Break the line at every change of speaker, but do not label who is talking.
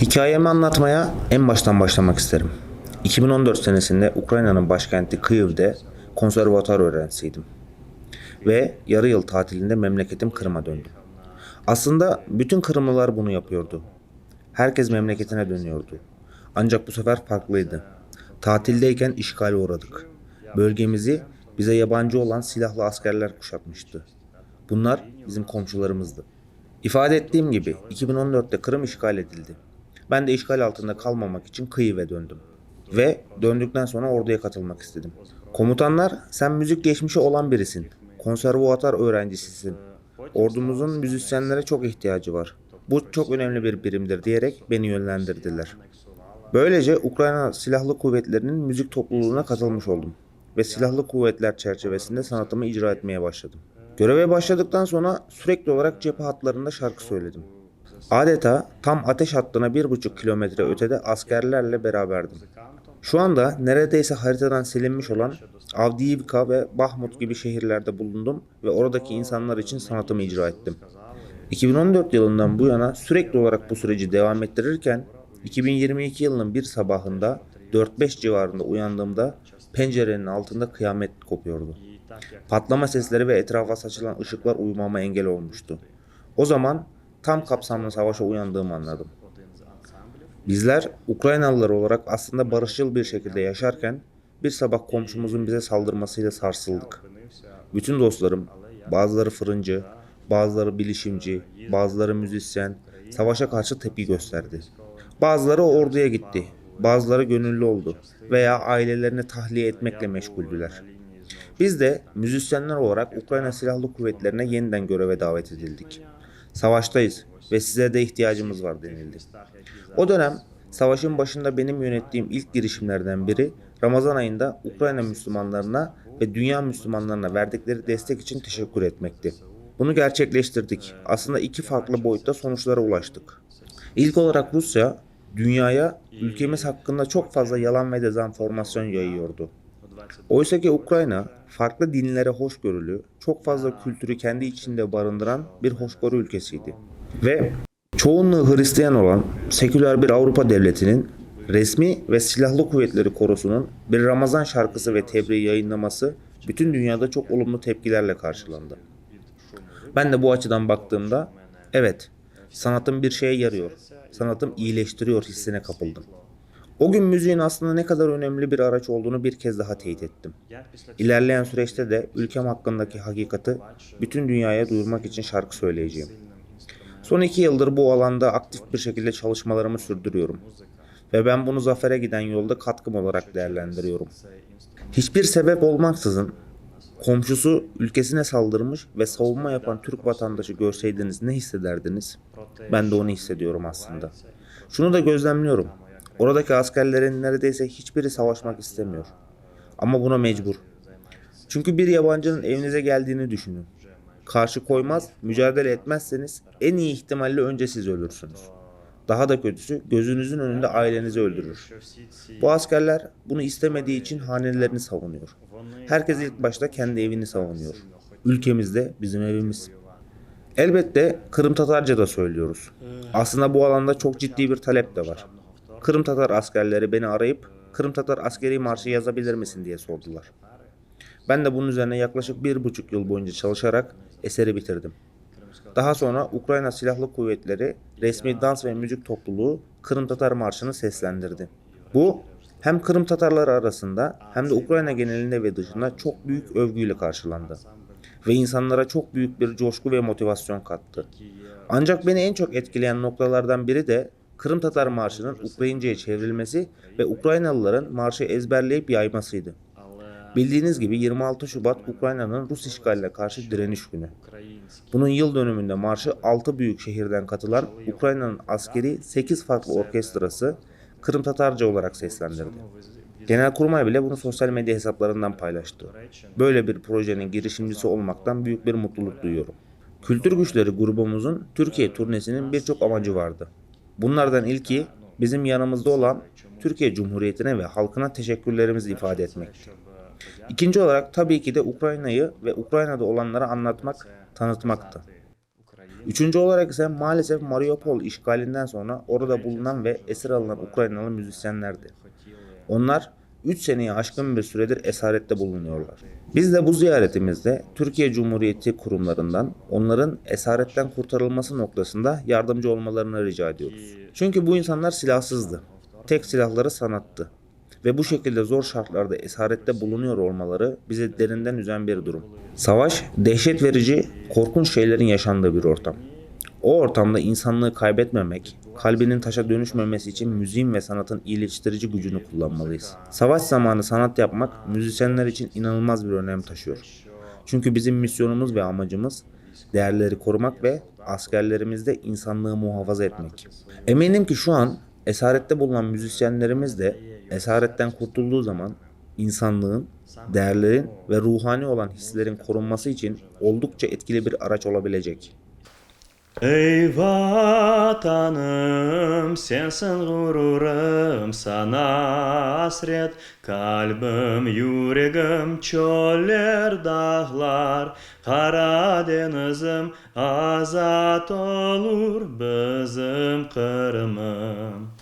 Hikayemi anlatmaya en baştan başlamak isterim. 2014 senesinde Ukrayna'nın başkenti Kiev'de konservatuar öğrencisiydim. Ve yarı yıl tatilinde memleketim Kırım'a döndüm. Aslında bütün Kırımlılar bunu yapıyordu. Herkes memleketine dönüyordu. Ancak bu sefer farklıydı. Tatildeyken işgale uğradık. Bölgemizi bize yabancı olan silahlı askerler kuşatmıştı. Bunlar bizim komşularımızdı. İfade ettiğim gibi 2014'te Kırım işgal edildi. Ben de işgal altında kalmamak için Kıyıv'e döndüm. Ve döndükten sonra orduya katılmak istedim. Komutanlar sen müzik geçmişi olan birisin. Konservatuar öğrencisisin. Ordumuzun müzisyenlere çok ihtiyacı var. Bu çok önemli bir birimdir diyerek beni yönlendirdiler. Böylece Ukrayna Silahlı Kuvvetleri'nin müzik topluluğuna katılmış oldum ve silahlı kuvvetler çerçevesinde sanatımı icra etmeye başladım. Göreve başladıktan sonra sürekli olarak cephe hatlarında şarkı söyledim. Adeta tam ateş hattına bir buçuk kilometre ötede askerlerle beraberdim. Şu anda neredeyse haritadan silinmiş olan Avdiivka ve Bahmut gibi şehirlerde bulundum ve oradaki insanlar için sanatımı icra ettim. 2014 yılından bu yana sürekli olarak bu süreci devam ettirirken 2022 yılının bir sabahında 4-5 civarında uyandığımda pencerenin altında kıyamet kopuyordu. Patlama sesleri ve etrafa saçılan ışıklar uyumama engel olmuştu. O zaman tam kapsamlı savaşa uyandığımı anladım. Bizler Ukraynalılar olarak aslında barışçıl bir şekilde yaşarken bir sabah komşumuzun bize saldırmasıyla sarsıldık. Bütün dostlarım, bazıları fırıncı, bazıları bilişimci, bazıları müzisyen, savaşa karşı tepki gösterdi. Bazıları orduya gitti, bazıları gönüllü oldu veya ailelerini tahliye etmekle meşguldüler. Biz de müzisyenler olarak Ukrayna Silahlı Kuvvetlerine yeniden göreve davet edildik. Savaştayız ve size de ihtiyacımız var denildi. O dönem savaşın başında benim yönettiğim ilk girişimlerden biri Ramazan ayında Ukrayna Müslümanlarına ve dünya Müslümanlarına verdikleri destek için teşekkür etmekti. Bunu gerçekleştirdik. Aslında iki farklı boyutta sonuçlara ulaştık. İlk olarak Rusya dünyaya ülkemiz hakkında çok fazla yalan ve dezenformasyon yayıyordu. Oysa ki Ukrayna farklı dinlere hoşgörülü, çok fazla kültürü kendi içinde barındıran bir hoşgörü ülkesiydi. Ve çoğunluğu Hristiyan olan seküler bir Avrupa devletinin resmi ve silahlı kuvvetleri korosunun bir Ramazan şarkısı ve tebriği yayınlaması bütün dünyada çok olumlu tepkilerle karşılandı. Ben de bu açıdan baktığımda evet sanatım bir şeye yarıyor. Sanatım iyileştiriyor hissine kapıldım. O gün müziğin aslında ne kadar önemli bir araç olduğunu bir kez daha teyit ettim. İlerleyen süreçte de ülkem hakkındaki hakikati bütün dünyaya duyurmak için şarkı söyleyeceğim. Son iki yıldır bu alanda aktif bir şekilde çalışmalarımı sürdürüyorum. Ve ben bunu zafere giden yolda katkım olarak değerlendiriyorum. Hiçbir sebep olmaksızın komşusu ülkesine saldırmış ve savunma yapan Türk vatandaşı görseydiniz ne hissederdiniz? Ben de onu hissediyorum aslında. Şunu da gözlemliyorum. Oradaki askerlerin neredeyse hiçbiri savaşmak istemiyor. Ama buna mecbur. Çünkü bir yabancının evinize geldiğini düşünün. Karşı koymaz, mücadele etmezseniz en iyi ihtimalle önce siz ölürsünüz. Daha da kötüsü gözünüzün önünde ailenizi öldürür. Bu askerler bunu istemediği için hanelerini savunuyor. Herkes ilk başta kendi evini savunuyor. Ülkemizde bizim evimiz. Elbette Kırım Tatarca da söylüyoruz. Aslında bu alanda çok ciddi bir talep de var. Kırım Tatar askerleri beni arayıp Kırım Tatar askeri marşı yazabilir misin diye sordular. Ben de bunun üzerine yaklaşık bir buçuk yıl boyunca çalışarak eseri bitirdim. Daha sonra Ukrayna Silahlı Kuvvetleri resmi dans ve müzik topluluğu Kırım Tatar Marşı'nı seslendirdi. Bu hem Kırım Tatarları arasında hem de Ukrayna genelinde ve dışında çok büyük övgüyle karşılandı. Ve insanlara çok büyük bir coşku ve motivasyon kattı. Ancak beni en çok etkileyen noktalardan biri de Kırım Tatar Marşı'nın Ukraynca'ya çevrilmesi ve Ukraynalıların marşı ezberleyip yaymasıydı. Bildiğiniz gibi 26 Şubat Ukrayna'nın Rus işgaline karşı direniş günü. Bunun yıl dönümünde marşı 6 büyük şehirden katılan Ukrayna'nın askeri 8 farklı orkestrası Kırım Tatarca olarak seslendirdi. Genelkurmay bile bunu sosyal medya hesaplarından paylaştı. Böyle bir projenin girişimcisi olmaktan büyük bir mutluluk duyuyorum. Kültür Güçleri grubumuzun Türkiye turnesinin birçok amacı vardı. Bunlardan ilki bizim yanımızda olan Türkiye Cumhuriyeti'ne ve halkına teşekkürlerimizi ifade etmekti. İkinci olarak tabii ki de Ukrayna'yı ve Ukrayna'da olanları anlatmak, tanıtmaktı. Üçüncü olarak ise maalesef Mariupol işgalinden sonra orada bulunan ve esir alınan Ukraynalı müzisyenlerdi. Onlar 3 seneyi aşkın bir süredir esarette bulunuyorlar. Biz de bu ziyaretimizde Türkiye Cumhuriyeti kurumlarından onların esaretten kurtarılması noktasında yardımcı olmalarını rica ediyoruz. Çünkü bu insanlar silahsızdı. Tek silahları sanattı. Ve bu şekilde zor şartlarda esarette bulunuyor olmaları bizi derinden üzen bir durum. Savaş, dehşet verici, korkunç şeylerin yaşandığı bir ortam. O ortamda insanlığı kaybetmemek, kalbinin taşa dönüşmemesi için müziğin ve sanatın iyileştirici gücünü kullanmalıyız. Savaş zamanı sanat yapmak müzisyenler için inanılmaz bir önem taşıyor. Çünkü bizim misyonumuz ve amacımız değerleri korumak ve askerlerimizde insanlığı muhafaza etmek. Eminim ki şu an esarette bulunan müzisyenlerimiz de esaretten kurtulduğu zaman insanlığın, değerlerin ve ruhani olan hislerin korunması için oldukça etkili bir araç olabilecek.
Ей ватаным, сенсің ғұрурым, сана асрет, қалбым, юрегім, чөлер дағлар, қара денізім, азат олур, бізім қырымым.